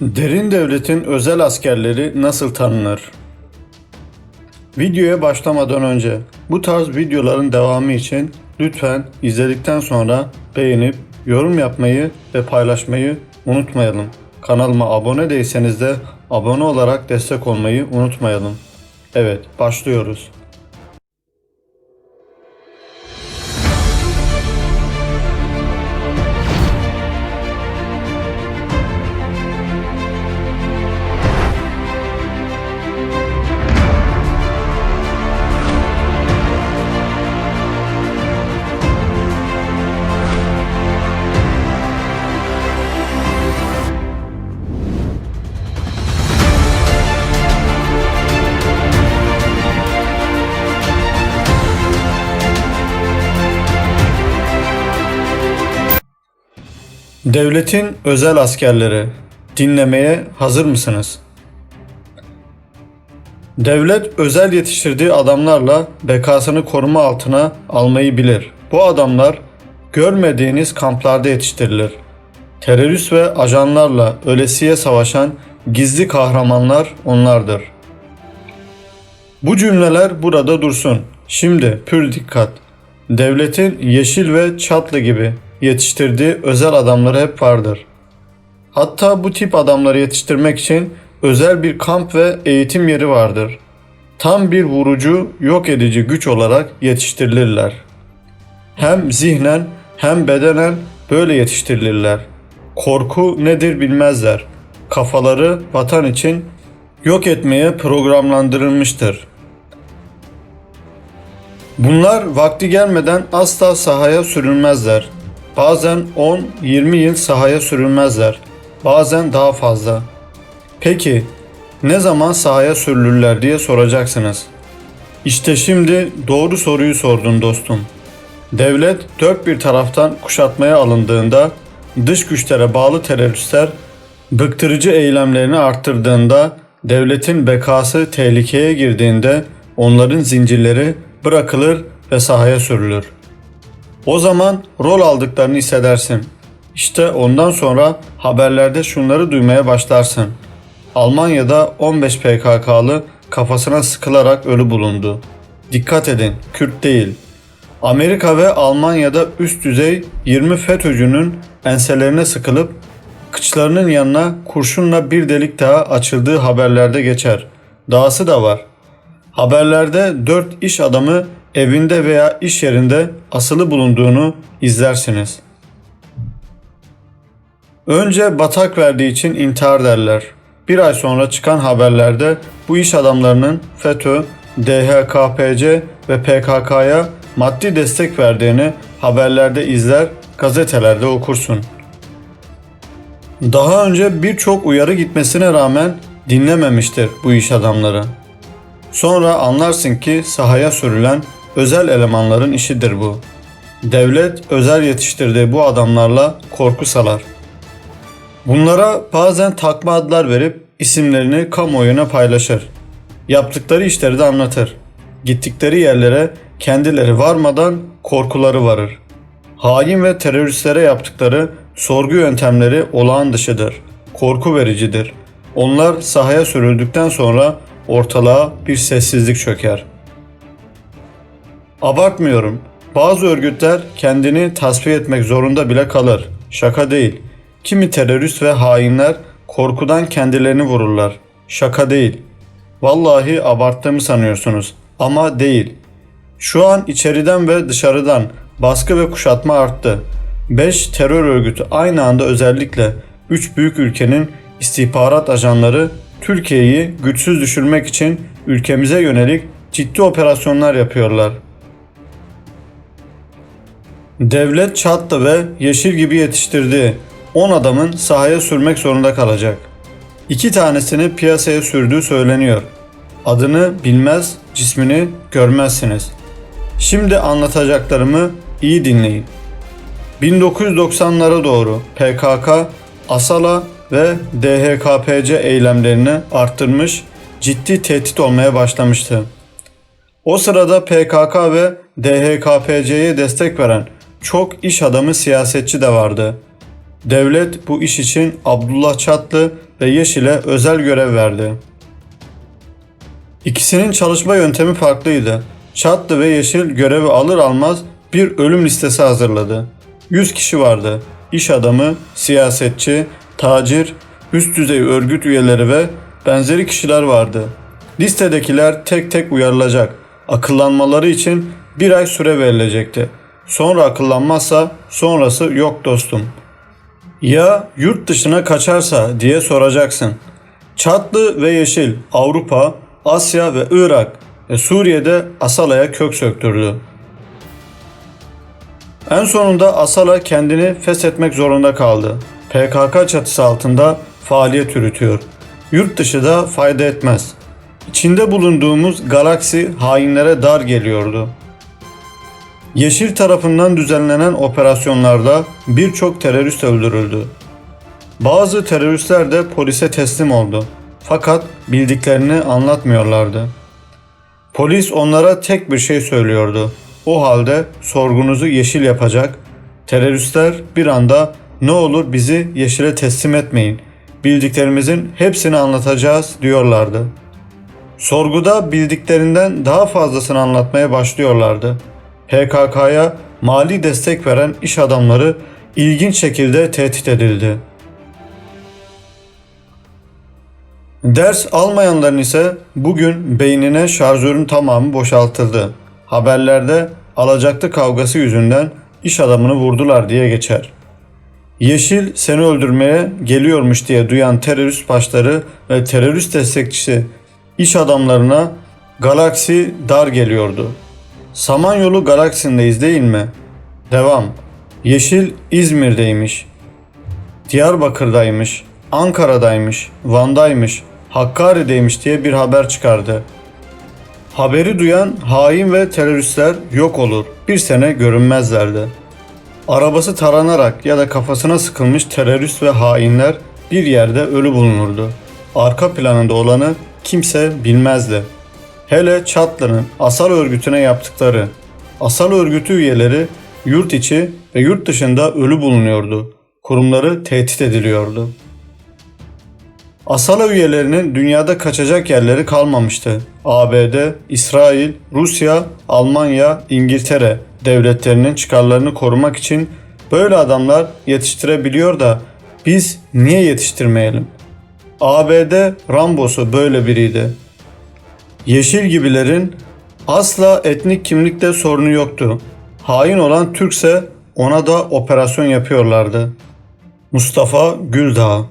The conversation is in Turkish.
Derin devletin özel askerleri nasıl tanınır? Videoya başlamadan önce bu tarz videoların devamı için lütfen izledikten sonra beğenip yorum yapmayı ve paylaşmayı unutmayalım. Kanalıma abone değilseniz de abone olarak destek olmayı unutmayalım. Evet, başlıyoruz. Devletin özel askerleri dinlemeye hazır mısınız? Devlet özel yetiştirdiği adamlarla bekasını koruma altına almayı bilir. Bu adamlar görmediğiniz kamplarda yetiştirilir. Terörist ve ajanlarla ölesiye savaşan gizli kahramanlar onlardır. Bu cümleler burada dursun. Şimdi pür dikkat. Devletin Yeşil ve Çatlı gibi yetiştirdiği özel adamları hep vardır. Hatta bu tip adamları yetiştirmek için özel bir kamp ve eğitim yeri vardır. Tam bir vurucu, yok edici güç olarak yetiştirilirler. Hem zihnen hem bedenen böyle yetiştirilirler. Korku nedir bilmezler. Kafaları vatan için yok etmeye programlandırılmıştır. Bunlar vakti gelmeden asla sahaya sürülmezler. Bazen 10-20 yıl sahaya sürülmezler. Bazen daha fazla. Peki ne zaman sahaya sürülürler diye soracaksınız. İşte şimdi doğru soruyu sordun dostum. Devlet dört bir taraftan kuşatmaya alındığında, dış güçlere bağlı teröristler bıktırıcı eylemlerini arttırdığında, devletin bekası tehlikeye girdiğinde onların zincirleri bırakılır ve sahaya sürülür. O zaman rol aldıklarını hissedersin. İşte ondan sonra haberlerde şunları duymaya başlarsın. Almanya'da 15 PKK'lı kafasına sıkılarak ölü bulundu. Dikkat edin, Kürt değil. Amerika ve Almanya'da üst düzey 20 FETÖ'cünün enselerine sıkılıp kıçlarının yanına kurşunla bir delik daha açıldığı haberlerde geçer. Dahası da var. Haberlerde 4 iş adamı evinde veya iş yerinde asılı bulunduğunu izlersiniz. Önce batak verdiği için intihar derler. Bir ay sonra çıkan haberlerde bu iş adamlarının FETÖ, DHKPC ve PKK'ya maddi destek verdiğini haberlerde izler, gazetelerde okursun. Daha önce birçok uyarı gitmesine rağmen dinlememiştir bu iş adamları. Sonra anlarsın ki sahaya sürülen özel elemanların işidir bu. Devlet özel yetiştirdiği bu adamlarla korku salar. Bunlara bazen takma adlar verip isimlerini kamuoyuna paylaşır. Yaptıkları işleri de anlatır. Gittikleri yerlere kendileri varmadan korkuları varır. Hain ve teröristlere yaptıkları sorgu yöntemleri olağan dışıdır. Korku vericidir. Onlar sahaya sürüldükten sonra ortalığa bir sessizlik çöker. Abartmıyorum. Bazı örgütler kendini tasfiye etmek zorunda bile kalır. Şaka değil. Kimi terörist ve hainler korkudan kendilerini vururlar. Şaka değil. Vallahi abarttığımı sanıyorsunuz ama değil. Şu an içeriden ve dışarıdan baskı ve kuşatma arttı. 5 terör örgütü aynı anda özellikle 3 büyük ülkenin istihbarat ajanları Türkiye'yi güçsüz düşürmek için ülkemize yönelik ciddi operasyonlar yapıyorlar. Devlet çattı ve yeşil gibi yetiştirdiği 10 adamın sahaya sürmek zorunda kalacak. İki tanesini piyasaya sürdüğü söyleniyor. Adını bilmez, cismini görmezsiniz. Şimdi anlatacaklarımı iyi dinleyin. 1990'lara doğru PKK, Asala ve DHKPC eylemlerini arttırmış, ciddi tehdit olmaya başlamıştı. O sırada PKK ve DHKPC'ye destek veren çok iş adamı siyasetçi de vardı. Devlet bu iş için Abdullah Çatlı ve Yeşil'e özel görev verdi. İkisinin çalışma yöntemi farklıydı. Çatlı ve Yeşil görevi alır almaz bir ölüm listesi hazırladı. 100 kişi vardı. İş adamı, siyasetçi, tacir, üst düzey örgüt üyeleri ve benzeri kişiler vardı. Listedekiler tek tek uyarılacak. Akıllanmaları için bir ay süre verilecekti. Sonra akıllanmazsa sonrası yok dostum. Ya yurt dışına kaçarsa diye soracaksın. Çatlı ve Yeşil Avrupa, Asya ve Irak ve Suriye'de Asala'ya kök söktürdü. En sonunda Asala kendini feshetmek zorunda kaldı. PKK çatısı altında faaliyet yürütüyor. Yurt dışı da fayda etmez. İçinde bulunduğumuz galaksi hainlere dar geliyordu. Yeşil tarafından düzenlenen operasyonlarda birçok terörist öldürüldü. Bazı teröristler de polise teslim oldu. Fakat bildiklerini anlatmıyorlardı. Polis onlara tek bir şey söylüyordu. O halde sorgunuzu yeşil yapacak. Teröristler bir anda ne olur bizi yeşile teslim etmeyin. Bildiklerimizin hepsini anlatacağız diyorlardı. Sorguda bildiklerinden daha fazlasını anlatmaya başlıyorlardı. PKK'ya mali destek veren iş adamları ilginç şekilde tehdit edildi. Ders almayanların ise bugün beynine şarjörün tamamı boşaltıldı. Haberlerde alacaktı kavgası yüzünden iş adamını vurdular diye geçer. Yeşil seni öldürmeye geliyormuş diye duyan terörist başları ve terörist destekçisi iş adamlarına galaksi dar geliyordu. Samanyolu galaksindeyiz değil mi? Devam. Yeşil İzmir'deymiş. Diyarbakır'daymış. Ankara'daymış. Van'daymış. Hakkari'deymiş diye bir haber çıkardı. Haberi duyan hain ve teröristler yok olur. Bir sene görünmezlerdi. Arabası taranarak ya da kafasına sıkılmış terörist ve hainler bir yerde ölü bulunurdu. Arka planında olanı kimse bilmezdi. Hele Çatlı'nın Asal örgütüne yaptıkları. Asal örgütü üyeleri yurt içi ve yurt dışında ölü bulunuyordu. Kurumları tehdit ediliyordu. Asala üyelerinin dünyada kaçacak yerleri kalmamıştı. ABD, İsrail, Rusya, Almanya, İngiltere devletlerinin çıkarlarını korumak için böyle adamlar yetiştirebiliyor da biz niye yetiştirmeyelim? ABD Rambo'su böyle biriydi. Yeşil gibilerin asla etnik kimlikte sorunu yoktu. Hain olan Türkse ona da operasyon yapıyorlardı. Mustafa Güldağ